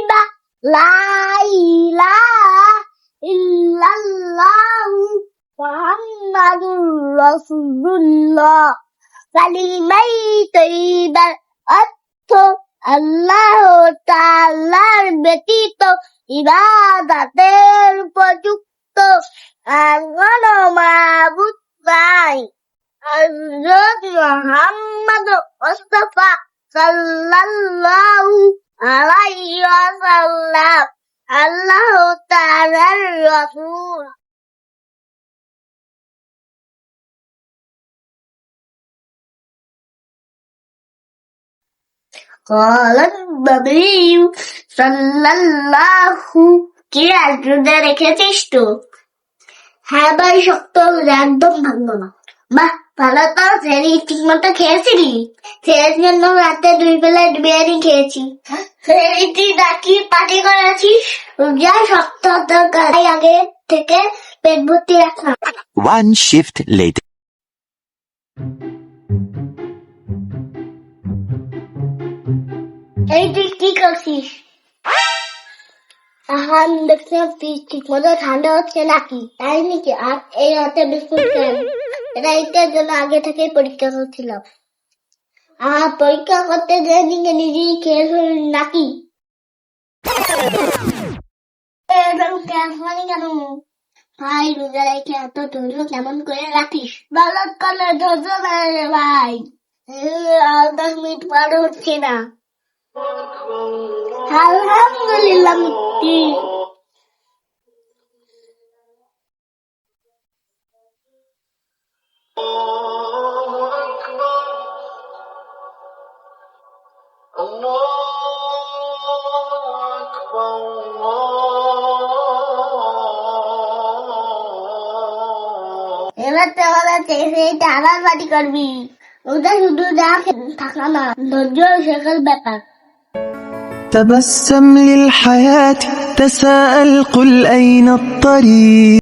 তৈবা লা ইলাহা ইল্লাল্লাহু মুহাম্মাদুর রাসূলুল্লাহ কালিমাই তৈবার অর্থ আল্লাহ তাআলার ব্যতীত ইবাদতের উপযুক্ত আর কোনো মাবুদ নাই হযরত মুহাম্মদ আলাইহি ওয়াসাল্লাম আল্লাহ তাআলার রাসূল قال النبي صلى الله কি আজকে রেখেছিস তো হ্যাঁ ভাই শক্ত একদম ভাঙলো না বাহ ভালো তো সেরি ঠিক মতো খেয়েছিলি সেই জন্য রাতে দুই বেলা বিরিয়ানি খেয়েছি সেরিটি ডাকি পার্টি করেছিস? যা দরকার আগে থেকে পেট ভর্তি রাখলাম। One shift later. এই তুই কি করছিস? এখন দেখছিলাম ফ্রিজ ঠিক মতো ঠান্ডা হচ্ছে নাকি? তাই নাকি? আর এই হাতে বিস্কুট কেন? এটা এটার জন্য আগে থেকে পরীক্ষা করছিলাম আর পরীক্ষা করতে নিজেই খেয়ে নাকি কেন ভাই রোজা এত কেমন করে রাখিস ভালো করে ভাই আর দশ মিনিট হচ্ছে না আলহামদুলিল্লাহ এবার তো আমাদের সেইটা আবার পার্টি করবি ওটা শুধু যা থাকা না ধৈর্য শেখার ব্যাপার تبسم للحياة تساءل قل أين الطريق